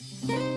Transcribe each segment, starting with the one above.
Música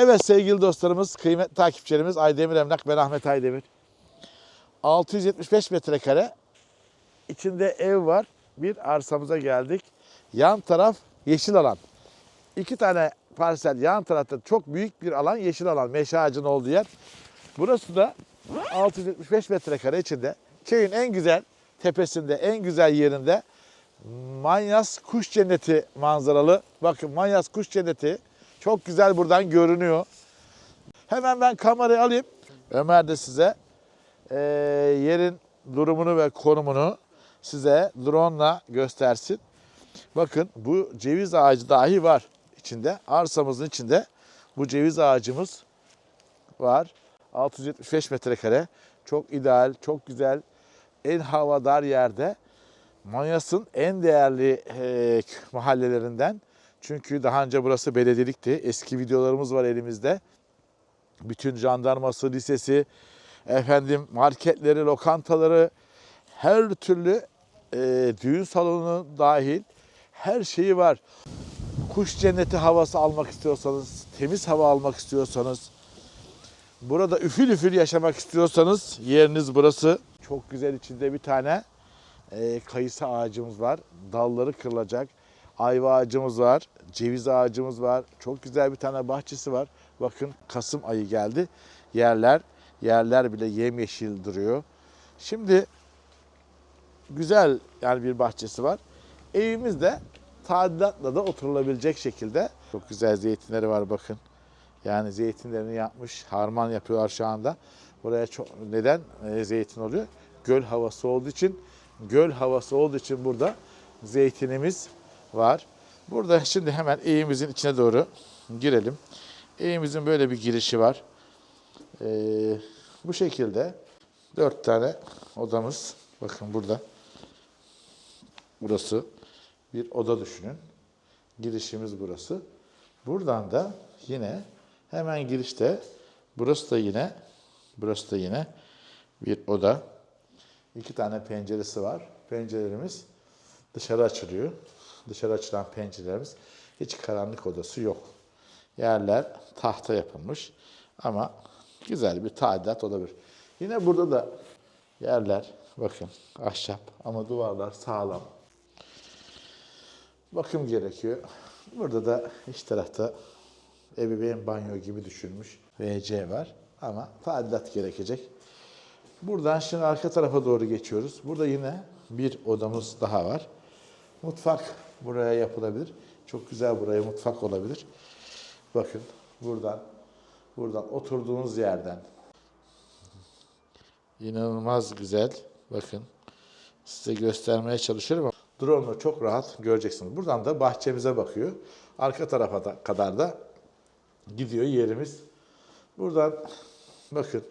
Evet sevgili dostlarımız, kıymetli takipçilerimiz Aydemir Emlak, ben Ahmet Aydemir. 675 metrekare içinde ev var. Bir arsamıza geldik. Yan taraf yeşil alan. İki tane parsel yan tarafta çok büyük bir alan yeşil alan. Meşe ağacının olduğu yer. Burası da 675 metrekare içinde. Köyün en güzel tepesinde, en güzel yerinde Manyas Kuş Cenneti manzaralı. Bakın Manyas Kuş Cenneti çok güzel buradan görünüyor. Hemen ben kamerayı alayım. Ömer de size eee, yerin durumunu ve konumunu size drone'la göstersin. Bakın bu ceviz ağacı dahi var içinde. Arsamızın içinde bu ceviz ağacımız var. 675 metrekare. Çok ideal, çok güzel. En havadar yerde. Manyas'ın en değerli eee, mahallelerinden. Çünkü daha önce burası belediyelikti. Eski videolarımız var elimizde. Bütün jandarması, lisesi, efendim marketleri, lokantaları, her türlü eee, düğün salonu dahil her şeyi var. Kuş cenneti havası almak istiyorsanız, temiz hava almak istiyorsanız, burada üfül üfül yaşamak istiyorsanız yeriniz burası. Çok güzel içinde bir tane eee, kayısı ağacımız var. Dalları kırılacak. Ayva ağacımız var. Ceviz ağacımız var. Çok güzel bir tane bahçesi var. Bakın Kasım ayı geldi. Yerler, yerler bile yemyeşil duruyor. Şimdi güzel yani bir bahçesi var. Evimizde tadilatla da oturulabilecek şekilde çok güzel zeytinleri var bakın. Yani zeytinlerini yapmış, harman yapıyorlar şu anda. Buraya çok neden e, zeytin oluyor? Göl havası olduğu için, göl havası olduğu için burada zeytinimiz var. Burada şimdi hemen evimizin içine doğru girelim. Evimizin böyle bir girişi var. Ee, bu şekilde dört tane odamız. Bakın burada. Burası bir oda düşünün. Girişimiz burası. Buradan da yine hemen girişte burası da yine burası da yine bir oda. İki tane penceresi var. Pencerelerimiz dışarı açılıyor. Dışarı açılan pencerelerimiz hiç karanlık odası yok. Yerler tahta yapılmış ama güzel bir tadilat olabilir. Yine burada da yerler bakın ahşap ama duvarlar sağlam. Bakım gerekiyor. Burada da iç tarafta ebeveyn banyo gibi düşünmüş WC var ama tadilat gerekecek. Buradan şimdi arka tarafa doğru geçiyoruz. Burada yine bir odamız daha var. Mutfak buraya yapılabilir. Çok güzel buraya mutfak olabilir. Bakın buradan buradan oturduğunuz yerden inanılmaz güzel. Bakın size göstermeye çalışıyorum ama drone'la çok rahat göreceksiniz. Buradan da bahçemize bakıyor. Arka tarafa da, kadar da gidiyor yerimiz. Buradan bakın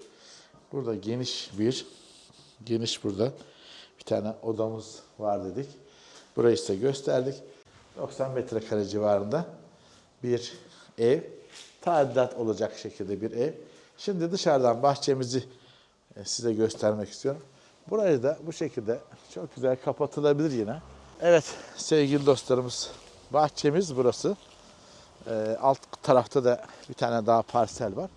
burada geniş bir geniş burada bir tane odamız var dedik. Burayı size gösterdik. 90 metrekare civarında bir ev. Tadilat olacak şekilde bir ev. Şimdi dışarıdan bahçemizi e, size göstermek istiyorum. Burayı da bu şekilde çok güzel kapatılabilir yine. Evet sevgili dostlarımız bahçemiz burası. Ee, alt tarafta da bir tane daha parsel var.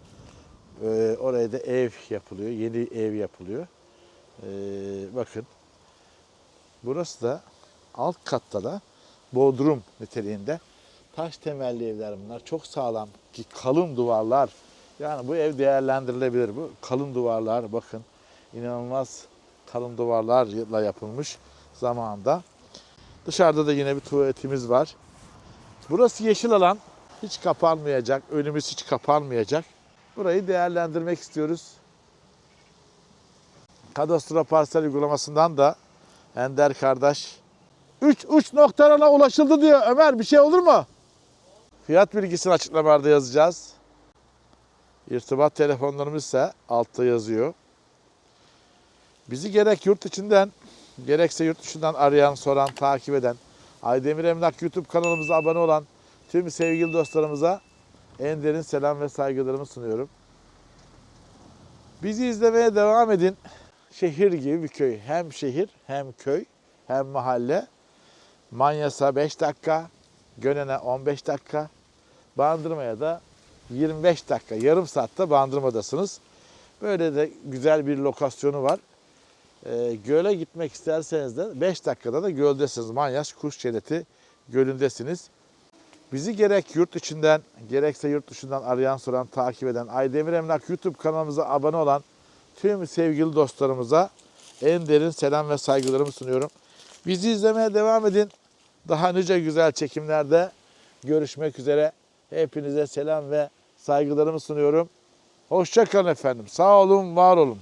Ee, oraya da ev yapılıyor. Yeni ev yapılıyor. Ee, bakın. Burası da alt katta da bodrum niteliğinde taş temelli evler bunlar. Çok sağlam ki kalın duvarlar. Yani bu ev değerlendirilebilir. Bu kalın duvarlar bakın. inanılmaz kalın duvarlarla yapılmış zamanında. Dışarıda da yine bir tuvaletimiz var. Burası yeşil alan. Hiç kapanmayacak. Önümüz hiç kapanmayacak. Burayı değerlendirmek istiyoruz. Kadastro parsel uygulamasından da Ender kardeş 3 uç noktalarına ulaşıldı diyor. Ömer bir şey olur mu? Fiyat bilgisini açıklamalarda yazacağız. İrtibat telefonlarımız ise altta yazıyor. Bizi gerek yurt içinden gerekse yurt dışından arayan, soran, takip eden, Aydemir Emlak YouTube kanalımıza abone olan tüm sevgili dostlarımıza en derin selam ve saygılarımı sunuyorum. Bizi izlemeye devam edin. Şehir gibi bir köy. Hem şehir hem köy hem mahalle. Manyas'a 5 dakika, Gönen'e 15 dakika, Bandırma'ya da 25 dakika, yarım saatte Bandırma'dasınız. Böyle de güzel bir lokasyonu var. Ee, göle gitmek isterseniz de 5 dakikada da göldesiniz. Manyas Kuş Çeneti gölündesiniz. Bizi gerek yurt içinden gerekse yurt dışından arayan soran takip eden Aydemir Emlak YouTube kanalımıza abone olan tüm sevgili dostlarımıza en derin selam ve saygılarımı sunuyorum. Bizi izlemeye devam edin. Daha nice güzel çekimlerde görüşmek üzere. Hepinize selam ve saygılarımı sunuyorum. Hoşça kalın efendim. Sağ olun, var olun.